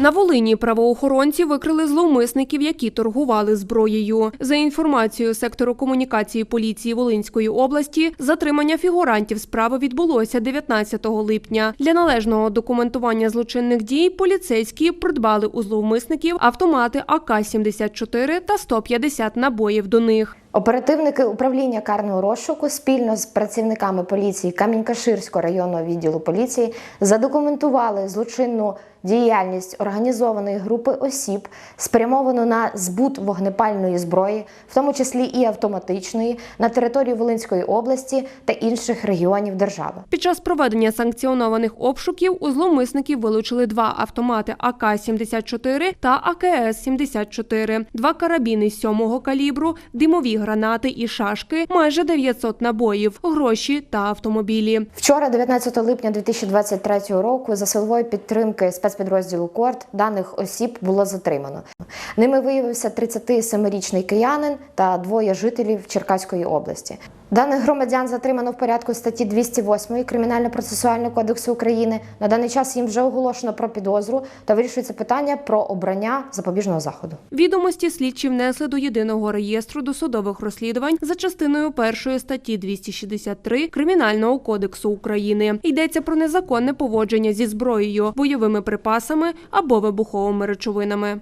На Волині правоохоронці викрили зловмисників, які торгували зброєю. За інформацією сектору комунікації поліції Волинської області, затримання фігурантів справи відбулося 19 липня. Для належного документування злочинних дій поліцейські придбали у зловмисників автомати АК-74 та 150 набоїв до них. Оперативники управління карного розшуку спільно з працівниками поліції Камінькаширського районного відділу поліції задокументували злочинну діяльність організованої групи осіб, спрямовану на збут вогнепальної зброї, в тому числі і автоматичної, на території Волинської області та інших регіонів держави. Під час проведення санкціонованих обшуків у зловмисників вилучили два автомати АК-74 та АКС-74, два карабіни сьомого калібру, димові гранати і шашки, майже 900 набоїв, гроші та автомобілі. Вчора, 19 липня 2023 року, за силової підтримки спецпідрозділу КОРД даних осіб було затримано. Ними виявився 37-річний киянин та двоє жителів Черкаської області. Даних громадян затримано в порядку статті 208 Кримінально-процесуального кодексу України. На даний час їм вже оголошено про підозру та вирішується питання про обрання запобіжного заходу. Відомості слідчі внесли до єдиного реєстру досудових розслідувань за частиною першої статті 263 Кримінального кодексу України. Йдеться про незаконне поводження зі зброєю, бойовими припасами або вибуховими речовинами.